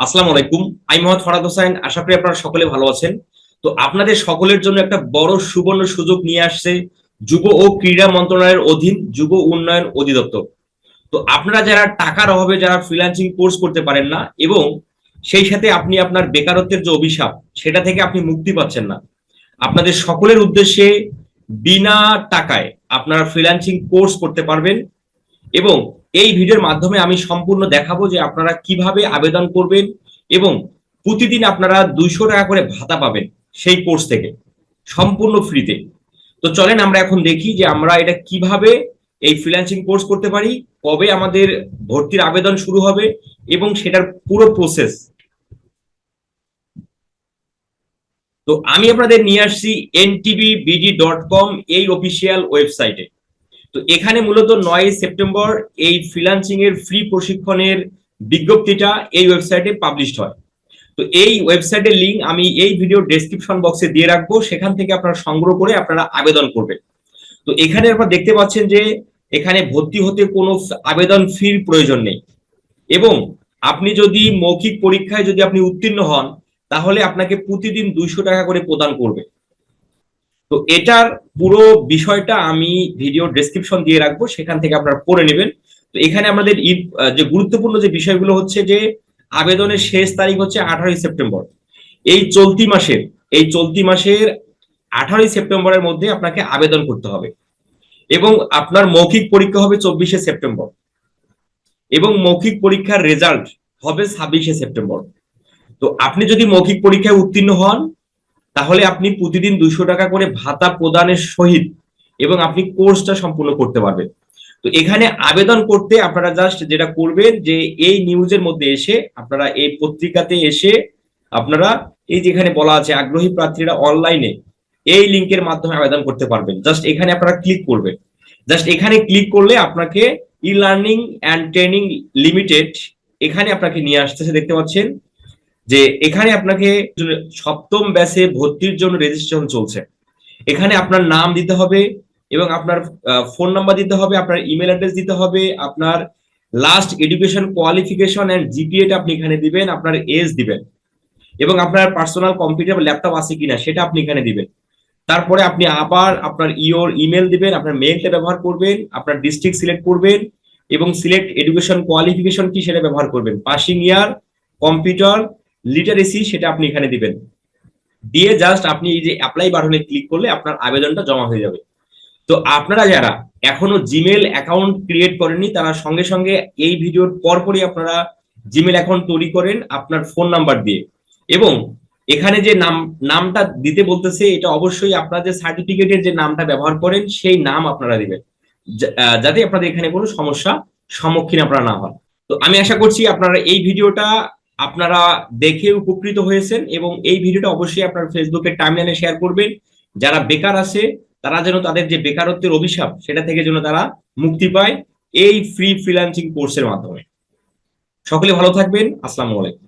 আসসালামু আলাইকুম। আমি মোহাম্মদ ফরাদ হোসেন। আশা করি আপনারা সকলে ভালো আছেন। তো আপনাদের সকলের জন্য একটা বড় সুবর্ণ সুযোগ নিয়ে আসছে যুব ও ক্রীড়া মন্ত্রণালয়ের অধীন যুব উন্নয়ন অধিদপ্তর। তো আপনারা যারা টাকার অভাবে যারা ফ্রিল্যান্সিং কোর্স করতে পারেন না এবং সেই সাথে আপনি আপনার বেকারত্বের যে অভিশাপ, সেটা থেকে আপনি মুক্তি পাচ্ছেন না, আপনাদের সকলের উদ্দেশ্যে বিনা টাকায় আপনারা ফ্রিল্যান্সিং কোর্স করতে পারবেন এবং এই ভিডিওর মাধ্যমে আমি সম্পূর্ণ দেখাবো যে আপনারা কীভাবে আবেদন করবেন এবং প্রতিদিন আপনারা দুইশো টাকা করে ভাতা পাবেন সেই কোর্স থেকে, সম্পূর্ণ ফ্রিতে। তো চলেন আমরা এখন দেখি যে আমরা এটা কীভাবে এই ফ্রিল্যান্সিং কোর্স করতে পারি, কবে আমাদের ভর্তির আবেদন শুরু হবে এবং সেটার পুরো প্রসেস তো আমি আপনাদের নিয়ে আসছি এনটিভি বিডি ডট কম, এই অফিসিয়াল ওয়েবসাইটে তো এখানে মূলত নয় সেপ্টেম্বর এই ফ্রিল্যান্সিং এর ফ্রি প্রশিক্ষণের বিজ্ঞপ্তিটা এই ওয়েবসাইটে পাবলিশড হয়। তো এই ওয়েবসাইটের লিঙ্ক আমি এই ভিডিও ডেসক্রিপশন বক্সে দিয়ে রাখব, সেখান থেকে আপনারা সংগ্রহ করে আপনারা আবেদন করবেন। তো এখানে আপনারা দেখতে পাচ্ছেন যে এখানে ভর্তি হতে কোনো আবেদন ফির প্রয়োজন নেই। এবং আপনি যদি মৌখিক পরীক্ষায় যদি আপনি উত্তীর্ণ হন, তাহলে আপনাকে প্রতিদিন দুইশো টাকা করে প্রদান করবে। তো এটার পুরো বিষয়টা আমি ভিডিও ডেসক্রিপশন দিয়ে রাখব, সেখান থেকে আপনারা পড়ে নেবেন। তো এখানে আমাদের যে গুরুত্বপূর্ণ যে বিষয়গুলো হচ্ছে যে, আবেদনের শেষ তারিখ হচ্ছে আঠারোই সেপ্টেম্বর। এই চলতি মাসের, এই চলতি মাসের আঠারোই সেপ্টেম্বরের মধ্যে আপনাকে আবেদন করতে হবে। এবং আপনার মৌখিক পরীক্ষা হবে চব্বিশে সেপ্টেম্বর। এবং মৌখিক পরীক্ষার রেজাল্ট হবে ছাব্বিশে সেপ্টেম্বর। তো আপনি যদি মৌখিক পরীক্ষায় উত্তীর্ণ হন তাহলে আপনি প্রতিদিন দুইশো টাকা করে ভাতা প্রদানের সহিত এবং আপনি কোর্সটা সম্পূর্ণ করতে পারবেন। তো এখানে আবেদন করতে আপনারা জাস্ট যেটা করবেন যে এই নিউজের মধ্যে এসে আপনারা এই পত্রিকাতে এসে আপনারা এই যেখানে বলা আছে আগ্রহী প্রার্থীরা অনলাইনে এই লিংকের মাধ্যমে আবেদন করতে পারবেন। জাস্ট এখানে আপনারা ক্লিক করবেন। জাস্ট এখানে ক্লিক করলে আপনাকে e learning and training limited এখানে আপনাকে নিয়ে আসতেছে, দেখতে পাচ্ছেন? যে এখানে আপনাকে সপ্তম ব্যাচে ভর্তির জন্য রেজিস্ট্রেশন চলছে। এখানে আপনার নাম দিতে হবে এবং আপনার ফোন নাম্বার দিতে হবে, আপনার ইমেল অ্যাড্রেস দিতে হবে, আপনার লাস্ট এডুকেশন কোয়ালিফিকেশন এন্ড জিপিএটা আপনি এখানে দিবেন, আপনার এজ দিবেন। এবং আপনার পার্সোনাল কম্পিউটার ল্যাপটপ আছে কিনা সেটা আপনি এখানে দিবেন। তারপরে আপনি আবার আপনার ইওর ইমেল দিবেন, আপনার মেইলটা ব্যবহার করবেন, আপনার ডিস্ট্রিক্ট সিলেক্ট করবেন এবং সিলেক্ট এডুকেশন কোয়ালিফিকেশন কি সেটা ব্যবহার করবেন। পাসিং ইয়ার কম্পিউটার লিটারেসি সেটা আপনি এখানে দিবেন। দিয়ে জাস্ট আপনি এই যে অ্যাপ্লাই বাটনে ক্লিক করলে আপনার আবেদনটা জমা হয়ে যাবে। তো আপনারা যারা এখনও জিমেল অ্যাকাউন্ট ক্রিয়েট করেননি, তারা সঙ্গে সঙ্গে এই ভিডিওর পরপরই আপনারা জিমেল অ্যাকাউন্ট তৈরি করেন আপনার ফোন নাম্বার দিয়ে। এবং এখানে যে নাম, নামটা দিতে বলতেছে, এটা অবশ্যই আপনাদের সার্টিফিকেটের যে নামটা ব্যবহার করেন, সেই নাম আপনারা দিবেন। যাতে আপনাদের এখানে কোনো সমস্যা সম্মুখীন আপনারা না হন। তো আমি আশা করছি আপনারা এই ভিডিওটা আপনারা দেখে উপকৃত হয়েছেন এবং এই ভিডিওটা অবশ্যই আপনার ফেসবুকের টাইমলাইনে শেয়ার করবেন। যারা বেকার আছে, তারা যেন তাদের যে বেকারত্বের অভিশাপ, সেটা থেকে যেন তারা মুক্তি পায় এই ফ্রি ফ্রিল্যান্সিং কোর্সের মাধ্যমে। সকলে ভালো থাকবেন। আসসালামু আলাইকুম।